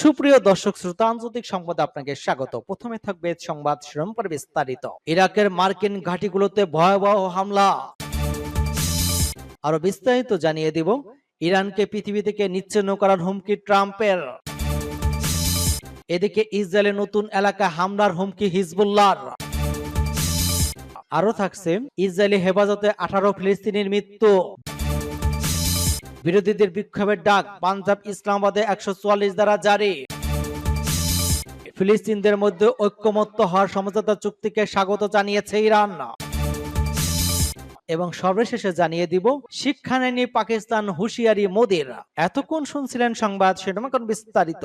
সুপ্রিয় দর্শক শ্রোতা, আন্তর্জাতিক সংবাদে আপনাকে স্বাগত। প্রথমে থাকবে সংবাদ শিরোনাম পরে বিস্তারিত। ইরাকের মার্কিন ঘাঁটিগুলোতে ভয়াবহ হামলা। আরও বিস্তারিত জানিয়ে দিব, ইরানকে পৃথিবী থেকে নিচ্ছিন্ন করার হুমকি ট্রাম্পের। এদিকে ইসরায়েলের নতুন এলাকা হামলার হুমকি হিজবুল্লাহর। আরও থাকছে, ইসরায়েলি হেফাজতে আঠারো ফিলিস্তিনির মৃত্যু। বিরোধীদের বিক্ষোভের ডাক পাঞ্জাব ইসলামাবাদে একশো চুয়াল্লিশ দ্বারা জারি। ফিলিস্তিনদের মধ্যে ঐক্যমত্য হওয়ার সমঝোতা চুক্তিকে স্বাগত জানিয়েছে ইরান। এবং সর্বশেষে জানিয়ে দিব, শিক্ষা নেয়নি পাকিস্তান হুঁশিয়ারি মোদির। এতক্ষণ শুনছিলেন সংবাদ, সেটা এখন বিস্তারিত।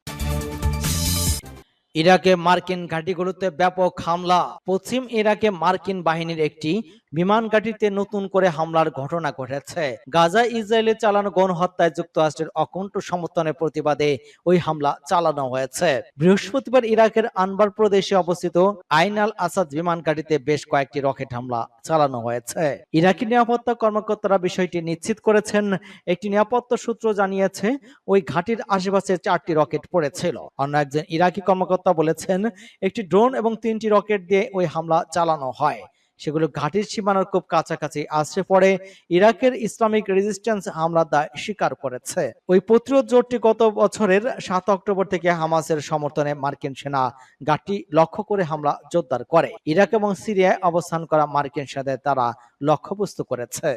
ইরাকে মার্কিন ঘাঁটিগুলোতে ব্যাপক হামলা। পশ্চিম ইরাকে মার্কিন বাহিনীর একটি বিমান ঘাঁটিতে নতুন করে হামলার ঘটনা ঘটেছে। গাজা ইসরায়েলে চালানো গণহত্যায় যুক্তরাষ্ট্রের অকণ্ঠ সমর্থনের প্রতিবাদে ওই হামলা চালানো হয়েছে। বৃহস্পতিবার ইরাকের আনবার প্রদেশে অবস্থিত আইন আল আসাদ বিমান ঘাঁটিতে বেশ কয়েকটি রকেট হামলা চালানো হয়েছে। ইরাকি নিরাপত্তা কর্মকর্তারা বিষয়টি নিশ্চিত করেছেন। একটি নিরাপত্তা সূত্র জানিয়েছে, ওই ঘাঁটির আশেপাশে চারটি রকেট পড়েছিল। অন্য একজন ইরাকি কর্মকর্তা বলেছেন, একটি ড্রোন এবং তিনটি রকেট দিয়ে ওই হামলা চালানো হয়। সেগুলো ঘাটির সীমানার খুব কাছাকাছি আসছে পরে ইরাকের ইসলামিক রেজিস্ট্যান্স হামলার দায় স্বীকার করেছে। ওই প্রতিরোধ জোটটি গত বছরের সাত অক্টোবর থেকে হামাসের সমর্থনে মার্কিন সেনা ঘাটি লক্ষ্য করে হামলা জোরদার করে। ইরাক এবং সিরিয়ায় অবস্থান করা মার্কিন সেনাদের তারা লক্ষ্যবস্তু করেছে।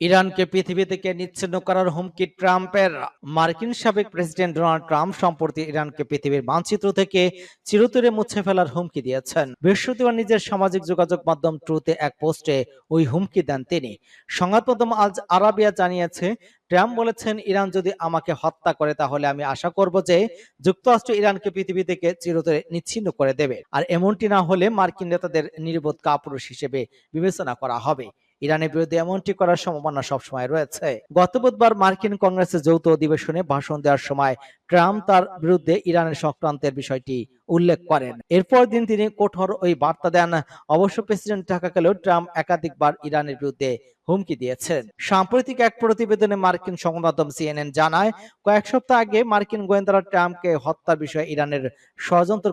ইরানকে পৃথিবী থেকে নিচ্ছিন্ন করার হুমকি ট্রাম্পের। মার্কিন সাবেক প্রেসিডেন্ট ডোনাল্ড ট্রাম্প সম্প্রতি ইরানকে পৃথিবীর মানচিত্র থেকে চিরতরে মুছে ফেলার হুমকি দিয়েছেন। বৃহস্পতিবার নিজের সামাজিক যোগাযোগ মাধ্যম ট্রুতে এক পোস্টে ওই হুমকি দেন তিনি। সংবাদ মাধ্যম আজ আরাবিয়া জানিয়েছে, ট্রাম্প বলেছেন, ইরান যদি আমাকে হত্যা করে, তাহলে আমি আশা করব যে যুক্তরাষ্ট্র ইরানকে পৃথিবী থেকে চিরতরে নিচ্ছিন্ন করে দেবে। আর এমনটি না হলে মার্কিন নেতাদের নির্বোধ কাপুরুষ হিসেবে বিবেচনা করা হবে। ইরানের বিরুদ্ধে এমনটি করার সম্ভাবনা সবসময় রয়েছে। গত বুধবার মার্কিন কংগ্রেসের যৌথ অধিবেশনে ভাষণ দেওয়ার সময় ট্রাম্প তার বিরুদ্ধে ইরানের সংক্রান্তের বিষয়টি উল্লেখ করেন। এরপর দিন তিনি কঠোর ওই বার্তা দেন। অবশ্য প্রেসিডেন্ট থাকাকালেও ট্রাম্প একাধিকবার ইরানের বিরুদ্ধে হুমকি দিয়েছেন। সাম্প্রতিক এক প্রতিবেদনে মার্কিন সংবাদ মাধ্যম সিএনএন জানায়, কয়েক সপ্তাহ আগে মার্কিন গোয়েন্দারা ট্রাম্পকে হত্যার বিষয়ে ইরানের ষড়যন্ত্র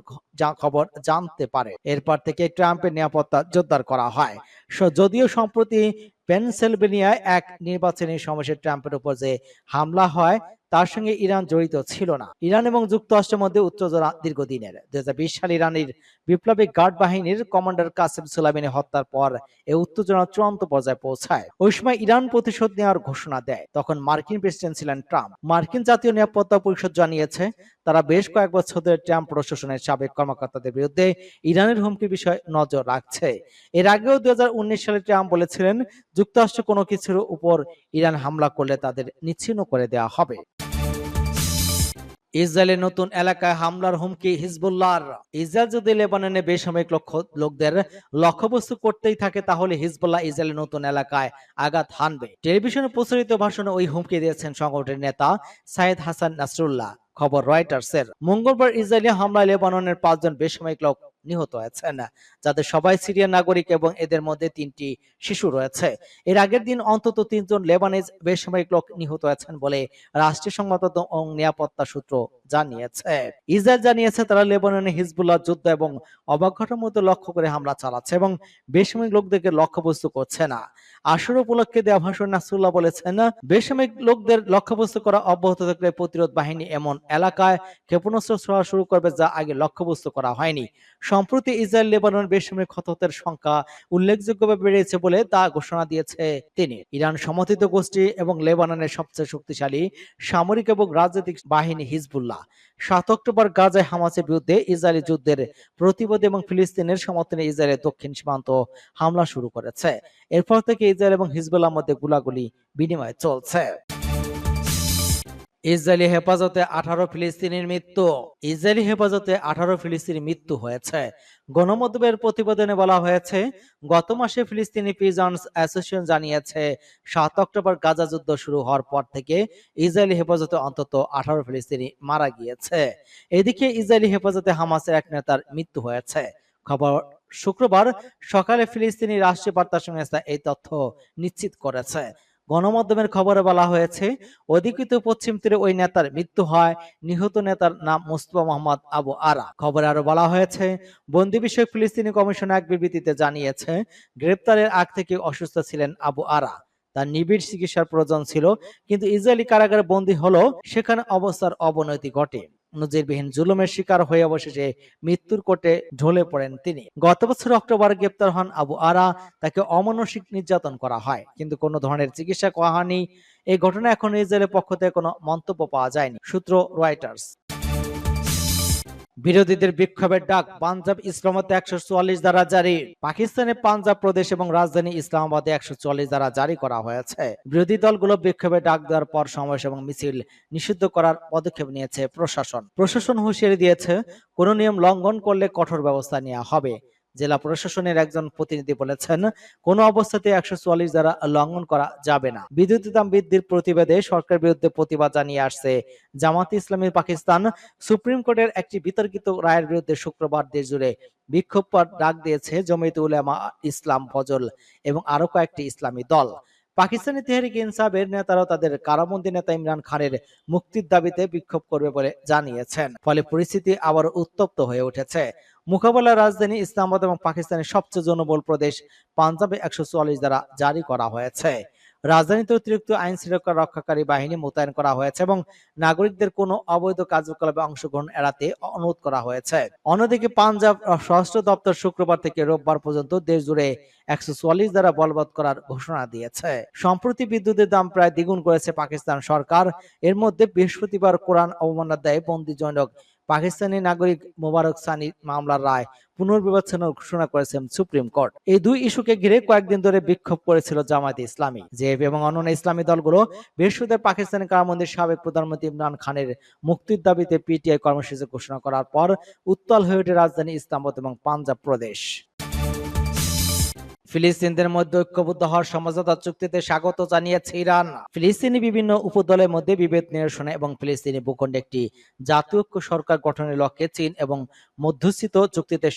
খবর জানতে পারে। এরপর থেকে ট্রাম্পের নিরাপত্তা জোরদার করা হয়। যদিও সম্প্রতি পেনসিলভেনিয়ায় এক নির্বাচনী সমাবেশে ট্রাম্পের উপর যে হামলা হয়, তার সঙ্গে ইরান জড়িত ছিল না। ইরান এবং যুক্তরাষ্ট্রের মধ্যে উত্তেজনা দীর্ঘদিনের। দুই হাজার বিশ সালে ইরানের বিপ্লবী গার্ড বাহিনীর কমান্ডার কাসেম সুলাইমানি হত্যার পর এ উত্তেজনা চূড়ান্ত পর্যায়ে পৌঁছায়। ওই সময় ইরান প্রতিশোধ নেওয়ার ঘোষণা দেয়। তখন মার্কিন প্রেসিডেন্ট ছিলেন ট্রাম্প। মার্কিন জাতীয় নিরাপত্তা পরিষদ জানিয়েছে তারা বেশ কয়েক বছর ধরে ট্রাম্প প্রশাসনের সাবেক কর্মকর্তাদের বিরুদ্ধে ইরানের হুমকি বিষয়ে নজর রাখছে। এর আগেও দুই সালে ট্রাম্প বলেছিলেন, যুক্তরাষ্ট্র কোনো কিছুর উপর ইরান হামলা করলে তাদের নিচ্ছিন্ন করে দেওয়া হবে। ইসরায়েলের নতুন এলাকায় হামলার হুমকি হিজবুল্লাহর। ইসরায়েল যদি লেবাননে বেসামরিক লক্ষ্য লোকদের লক্ষ্যবস্তু করতেই থাকে, তাহলে হিজবুল্লাহ ইসরায়েলের নতুন এলাকায় আঘাত হানবে। টেলিভিশনে প্রচারিত ভাষণে ওই হুমকি দিয়েছেন সংগঠনের নেতা সাইদ হাসান নাসরুল্লাহ। খবর রয়টার্সের। মঙ্গলবার ইসরায়েলি হামলায় লেবাননের পাঁচজন বেসামরিক লোক নিহত হয়েছেন, যাদের সবাই সিরিয়ার নাগরিক এবং এদের মধ্যে তিনটি শিশু রয়েছে। এর আগের দিন অন্তত তিনজন লেবানিজ বেসামরিক লোক নিহত হয়েছেন বলে রাষ্ট্রীয় সংবাদ ও নিরাপত্তা সূত্র জানিয়েছে। ইসরায়েল জানিয়েছে তারা লেবাননে হিজবুল্লাহ যুদ্ধ এবং অবকাঠামো মতো লক্ষ্য করে হামলা চালাচ্ছে এবং বেসামরিক লোকদেরকে লক্ষ্যবস্তু করছে না। আসর উপলক্ষে দেওয়া ভাষণ নাসরুল্লাহ বলেছেন, বেসামরিক লোকদের লক্ষ্যবস্তু করা অব্যাহত থাকলে প্রতিরোধ বাহিনী এমন এলাকায় ক্ষেপণাস্ত্র ছোড়া শুরু করবে যা আগে লক্ষ্যবস্তু করা হয়নি। সম্প্রতি ইসরায়েল লেবানন বেসামরিক হতাহতের সংখ্যা উল্লেখযোগ্যভাবে বেড়েছে বলে তা ঘোষণা দিয়েছে তিনি। ইরান সমর্থিত গোষ্ঠী এবং লেবাননের সবচেয়ে শক্তিশালী সামরিক এবং রাজনৈতিক বাহিনী হিজবুল্লাহ। সাত অক্টোবর গাজায় হামাসের বিরুদ্ধে ইসরায়েলি যুদ্ধের প্রতিবাদ এবং ফিলিস্তিনের সমর্থনে ইসরায়েলের দক্ষিণ সীমান্ত হামলা শুরু করেছে। এরপর থেকে ইসরায়েল এবং হিজবুল্লাহ মধ্যে গুলাগুলি বিনিময় চলছে। ইসরায়েলি হেফাজতে আঠারো ফিলিস্তিনির মৃত্যু। ইসরায়েলি হেফাজতে আঠারো ফিলিস্তিনি মৃত্যু হয়েছে। গণমাধ্যমের প্রতিবেদনে বলা হয়েছে, গত মাসে ফিলিস্তিনি পিজন্স অ্যাসোসিয়েশন জানিয়েছে, সাত অক্টোবর গাজা যুদ্ধ শুরু হওয়ার পর থেকে ইসরায়েলি হেফাজতে অন্তত আঠারো ফিলিস্তিনি মারা গিয়েছে। এদিকে ইসরায়েলি হেফাজতে হামাসের এক নেতার মৃত্যু হয়েছে। খবর, শুক্রবার সকালে ফিলিস্তিনি রাষ্ট্রীয় বার্তা সংস্থা এই তথ্য নিশ্চিত করেছে। গণমাধ্যমের খবরে বলা হয়েছে, অধিকৃত পশ্চিম তীরে ওই নেতার মৃত্যু হয়। নিহত নেতার নাম মুস্তফা মোহাম্মদ আবু আরা। খবরে আরও বলা হয়েছে, বন্দি বিষয়ক ফিলিস্তিনি কমিশন এক বিবৃতিতে জানিয়েছে, গ্রেপ্তারের আগ থেকে অসুস্থ ছিলেন আবু আরা। তার নিবিড় চিকিৎসার প্রয়োজন ছিল, কিন্তু ইসরায়েলি কারাগারে বন্দী হলো সেখানে অবস্থার অবনতি ঘটে। নজিরবিহীন জুলুমের শিকার হয়ে অবশেষে মৃত্যুর কোটে ঢলে পড়েন তিনি। গত বছর অক্টোবর গ্রেপ্তার হন আবু আরা, তাকে অমানসিক নির্যাতন করা হয়। কিন্তু কোনো ধরনের চিকিৎসা করা হয়নি। এই ঘটনা এখন ইসরায়েলের পক্ষ থেকে কোনো মন্তব্য পাওয়া যায়নি, সূত্র রয়টার্স। বিরোধীদের বিক্ষোভের ডাক পাঞ্জাব ইসলামাবাদে একশো চুয়াল্লিশ দ্বারা জারি। পাকিস্তানে পাঞ্জাব প্রদেশ এবং রাজধানী ইসলামাবাদে একশো চুয়াল্লিশ দ্বারা জারি করা হয়েছে। বিরোধী দলগুলো বিক্ষোভে ডাক দেওয়ার পর সমাবেশ এবং মিছিল নিষিদ্ধ করার পদক্ষেপ নিয়েছে প্রশাসন। প্রশাসন হুঁশিয়ারি দিয়েছে, কোনো নিয়ম লঙ্ঘন করলে কঠোর ব্যবস্থা নেওয়া হবে। জেলা প্রশাসনের একজন প্রতিনিধি বলেছেন, কোনো অবস্থাতে একশো চুয়াল্লিশ দ্বারা লঙ্ঘন করা যাবে না। বিদ্যুৎ দাম বৃদ্ধির প্রতিবাদে সরকার বিরুদ্ধে প্রতিবাদ জানিয়ে আসছে জামাত ইসলামী পাকিস্তান। সুপ্রিম কোর্টের একটি বিতর্কিত রায়ের বিরুদ্ধে শুক্রবার দেশ জুড়ে বিক্ষোভ ডাক দিয়েছে জমিয়ত উলামা ইসলাম ফজল এবং আরও কয়েকটি ইসলামী দল। পাকিস্তানি তেহরিক ইনসাফের নেতারাও তাদের কারাবন্দী নেতা ইমরান খানের মুক্তির দাবিতে বিক্ষোভ করবে বলে জানিয়েছেন। ফলে পরিস্থিতি আবার উত্তপ্ত হয়ে উঠেছে। মোকাবেলার রাজধানী ইসলামাবাদ এবং পাকিস্তানের সবচেয়ে জনবল প্রদেশ পাঞ্জাবে একশো চুয়াল্লিশ দ্বারা জারি করা হয়েছে। রাজধানীতে অতিরিক্ত আইন শৃঙ্খলা রক্ষাকারী বাহিনী মোতায়েন করা হয়েছে এবং নাগরিকদের কোনো অবৈধ কার্যকলাপে অংশগ্রহণ এড়াতে অনুরোধ করা হয়েছে। অন্যদিকে পাঞ্জাব স্বরাষ্ট্র দপ্তর শুক্রবার থেকে রোববার পর্যন্ত দেশ জুড়ে একশো চুয়াল্লিশ দ্বারা বলবৎ করার ঘোষণা দিয়েছে। সম্প্রতি বিদ্যুতের দাম প্রায় দ্বিগুণ করেছে পাকিস্তান সরকার। এর মধ্যে বৃহস্পতিবার কোরআন অবমাননার দায়ে বন্দিজনক পাকিস্তানি নাগরিক মোবারক সানি মামলার রায় পুনর্বিবেচনার ঘোষণা করেছেন সুপ্রিম কোর্ট। এই দুই ইস্যুকে ঘিরে কয়েকদিন ধরে বিক্ষোভ করেছিল জামায়াতে ইসলামী। জেএফ এবং অন্যান্য ইসলামী দলগুলো বৃহস্পতিবার পাকিস্তানি কারামন্দির সাবেক প্রধানমন্ত্রী ইমরান খানের মুক্তির দাবিতে পিটিআই কর্মসূচি ঘোষণা করার পর উত্তাল হয়ে ওঠে রাজধানী ইসলামাবাদ এবং পাঞ্জাব প্রদেশ। ফিলিস্তিনদের মধ্যে ঐক্যবদ্ধ হওয়ার সমঝোতা চুক্তিতে স্বাগত জানিয়েছে ইরান। ফিলিস্তিনি বিভিন্ন উপদলের মধ্যে বিভেদ নিরসনে এবং ফিলিস্তিনি ভূখণ্ডে একটি জাতীয় ঐক্য সরকার গঠনের লক্ষ্যে চীন এবং মধ্যস্থিত চুক্তিতে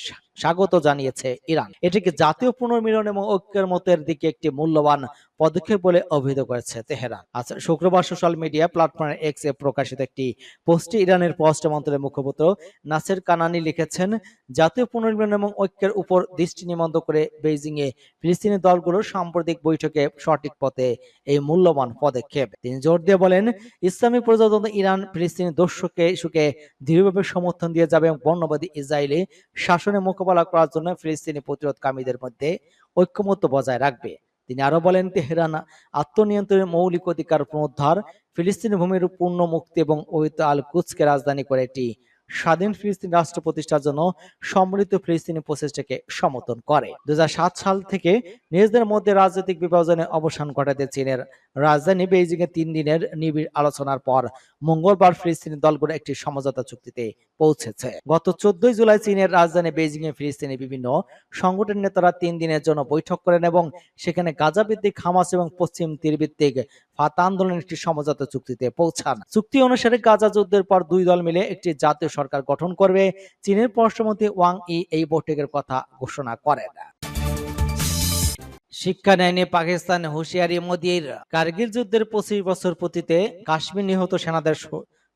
স্বাগত জানিয়েছে ইরান। এটিকে জাতীয় পুনর্মিলন এবং ঐক্যের মতের দিকে একটি মূল্যবান পদক্ষেপ বলে অভিহিত করেছে তেহরান। আচ্ছা শুক্রবার সোশ্যাল মিডিয়া প্ল্যাটফর্মে এক্স এ প্রকাশিত একটি পোস্টে ইরানের পররাষ্ট্র মন্ত্রণালয়ের মুখপাত্র নাসের কানানি লিখেছেন, জাতীয় পুনর্মিলন এবং ঐক্যের উপর দৃষ্টি নিবন্ধ করে বেইজিং এ ফিলিস্তিনি দলগুলোর সাম্প্রতিক বৈঠকে সঠিক পথে এই মূল্যবান পদক্ষেপ। তিনি জোর দিয়ে বলেন, ইসলামী প্রজাতন্ত্র ইরান ফিলিস্তিনি দর্শককে ইস্যুকে দৃঢ়ভাবে সমর্থন দিয়ে যাবে এবং বর্ণবাদী ইসরায়েলি শাসনের মোকাবেলা করার জন্য ফিলিস্তিনি প্রতিরোধকামীদের মধ্যে ঐক্যমত্য বজায় রাখবে। তিনি আরও বলেন, তেহরান আত্মনিয়ন্ত্রণের মৌলিক অধিকার পুনরুদ্ধার, ফিলিস্তিনি ভূমির পূর্ণ মুক্তি এবং ওইত আল কুচকে রাজধানী করে একটি স্বাধীন ফিলিস্তিন রাষ্ট্র প্রতিষ্ঠার জন্য সম্মিলিত ফিলিস্তিনি প্রচেষ্টাকে সমর্থন করে। দু সাল থেকে নিজেদের মধ্যে রাজনৈতিক বিভাজনের অবসান ঘটাতে চীনের রাজধানী বেইজিং এ তিন দিনের নিবিড় আলোচনার পর মঙ্গলবার ফিলিস্তিনি দলগুলো একটি সমঝোতা চুক্তিতে পৌঁছেছে। গত চোদ্দই জুলাই চীনের রাজধানী বেইজিং এ ফিলিস্তিনি বিভিন্ন সংগঠনের নেতারা তিন দিনের জন্য বৈঠক করেন এবং সেখানে গাজা ভিত্তিক হামাস এবং পশ্চিম তীর ভিত্তিক ফাতা আন্দোলনের একটি সমঝোতা চুক্তিতে পৌঁছান। চুক্তি অনুসারে গাজা যুদ্ধের পর দুই দল মিলে একটি জাতীয় সরকার গঠন করবে। চীনের পররাষ্ট্রমন্ত্রী ওয়াং ই এই বৈঠকের কথা ঘোষণা করেন। শিক্ষা নেয়নি পাকিস্তান হুঁশিয়ারি মোদীর। কার্গিল যুদ্ধের পঁচিশ বছর পূর্তিতে কাশ্মীর নিহত সেনাদের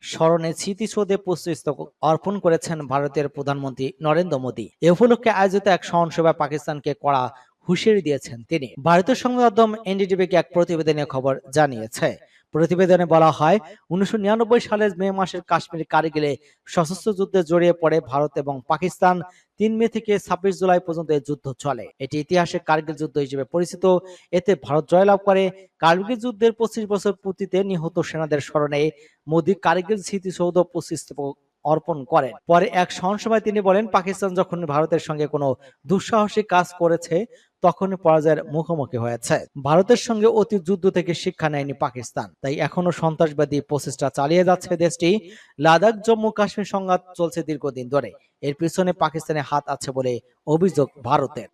স্মরণে স্মৃতিসৌধে পুষ্পস্তক অর্পণ করেছেন ভারতের প্রধানমন্ত্রী নরেন্দ্র মোদী। এ উপলক্ষে আয়োজিত এক সহনসভায় পাকিস্তানকে কড়া হুঁশিয়ারি দিয়েছেন তিনি। ভারতীয় সংবাদ এনডিটিভিকে এক প্রতিবেদনে খবর জানিয়েছে। প্রতিবেদনে বলা হয়, উনিশশো নিরানব্বই সালের মে মাসের কাশ্মীর কারিগিলে সশস্ত্র যুদ্ধে জড়িয়ে পড়ে ভারত এবং পাকিস্তান তিন মে থেকে ছাব্বিশ জুলাই পর্যন্ত যুদ্ধ চলে। এটি ইতিহাসে কার্গিল যুদ্ধ হিসেবে পরিচিত। এতে ভারত জয়লাভ করে। কার্গিল যুদ্ধের পঁচিশ বছর পূর্তিতে নিহত সেনাদের স্মরণে মোদী কার্গিল স্মৃতিসৌধ পুষ্পস্তবক অর্পণ করেন। পরে এক সভায় তিনি বলেন, পাকিস্তান যখন ভারতের সঙ্গে কোনো দুঃসাহসিক কাজ করেছে তখনই পরাজয়ের মুখোমুখি হয়েছে। ভারতের সঙ্গে অতি যুদ্ধ থেকে শিক্ষা নেয়নি পাকিস্তান। তাই এখনও সন্ত্রাসবাদী প্রচেষ্টা চালিয়ে যাচ্ছে দেশটি। লাদাখ, জম্মু, কাশ্মীর সংঘাত চলছে দীর্ঘদিন ধরে। এর পিছনে পাকিস্তানের হাত আছে বলে অভিযোগ ভারতের।